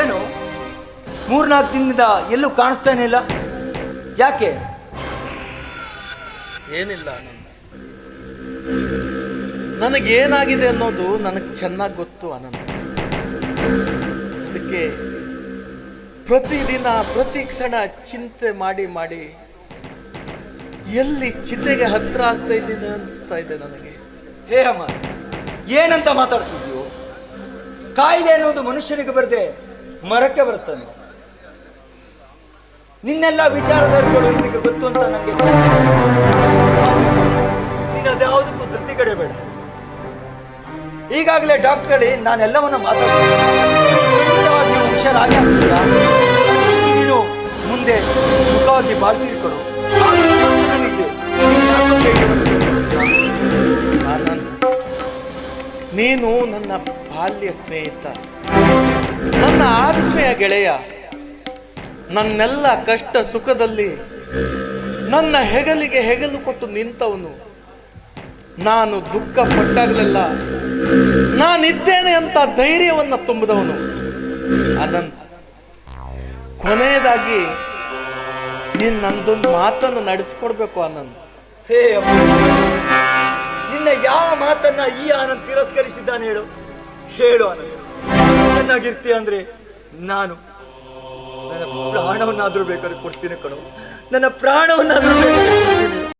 ಏನು? ಮೂರ್ನಾಲ್ಕು ದಿನದಿಂದ ಎಲ್ಲೂ ಕಾಣಿಸ್ತಾನೆ ಇಲ್ಲ ಯಾಕೆ? ಏನಿಲ್ಲ ನನಗೇನಾಗಿದೆ ಅನ್ನೋದು ನನಗೆ ಚೆನ್ನಾಗಿ ಗೊತ್ತು ಅನಂತ. ಅದಕ್ಕೆ ಪ್ರತಿದಿನ, ಪ್ರತಿ ಕ್ಷಣ ಚಿಂತೆ ಮಾಡಿ ಮಾಡಿ ಎಲ್ಲಿ ಚಿತೆಗೆ ಹತ್ರ ಆಗ್ತಾ ಇದ್ದೀನಿ ಅನಿಸ್ತಾ ಇದೆ ನನಗೆ. ಹೇ ಅಮ್ಮ, ಏನಂತ ಮಾತಾಡ್ತಿದ್ಯೋ ಕಾಯಿಲೆ ಅನ್ನೋದು ಮನುಷ್ಯನಿಗೆ ಬರದೆ ಮರಕ್ಕೆ ಬರುತ್ತಾನೆ. ನಿನ್ನೆಲ್ಲ ವಿಚಾರಧಾರಿಗಳು ನಿನಗೆ ಗೊತ್ತು ಅಂತ ನನಗೆ ನೀನು ಅದ್ಯಾವುದಕ್ಕೂ ಧೃತಿ ಕಡೆಬೇಡ ಈಗಾಗಲೇ ಡಾಕ್ಟರ್ಗಳೇ ನಾನೆಲ್ಲವನ್ನ ಮಾತಾಡ್ತೀನಿ. ನೀನು ಮುಂದೆ ಸುಖವಾಗಿ ಬಾಳ್ತೀರಿ ನೀನು ನನ್ನ ಬಾಲ್ಯ ಸ್ನೇಹಿತ. ನನ್ನ ಆತ್ಮೀಯ ಗೆಳೆಯ. ನನ್ನೆಲ್ಲ ಕಷ್ಟ ಸುಖದಲ್ಲಿ, ನನ್ನ ಹೆಗಲಿಗೆ ಹೆಗಲು ಕೊಟ್ಟು ನಿಂತವನು. ನಾನು ದುಃಖ ಪಟ್ಟಾಗಲೆಲ್ಲ ನಾನಿದ್ದೇನೆ ಅಂತ ಧೈರ್ಯವನ್ನು ತುಂಬಿದವನು. ಅದನ್ನು ಕೊನೆಯದಾಗಿ ನೀನು ನಂದೊಂದು ಮಾತನ್ನು ನಡೆಸ್ಕೊಡ್ಬೇಕು ಅನಂತ್. ಹೇ ಮಾತನ್ನ ಈ ಆನಂದ್ ತಿರಸ್ಕರಿಸಿದ್ದಾನೆ ಹೇಳು. ಹೇಳು ಆನಂದ್. ಚೆನ್ನಾಗಿರ್ತೀಯ ಅಂದ್ರೆ ನಾನು. ನನ್ನ ಪ್ರಾಣವನ್ನಾದ್ರೂ ಬೇಕಾದ್ರೆ ಕೊಡ್ತೀನಿ ಕಣೋ. ನನ್ನ ಪ್ರಾಣವನ್ನಾದ್ರೂ